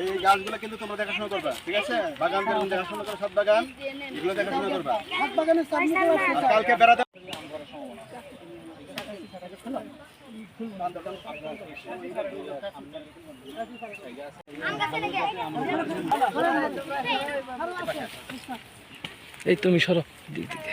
এই গাছগুলো কিন্তু তোমরা দেখাশোনা করবা ঠিক আছে? বাগান দেখাশোনা করো সব বাগান এগুলো দেখাশোনা করবা। আর কালকে বেড়াতে এই তুমি সরো দিক দিকে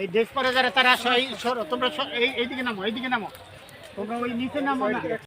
এই ড্রেস পরে যারা, তারা তোমরা এই এইদিকে নামো এইদিকে নামো। তোমরা ওই নিচে নামো না।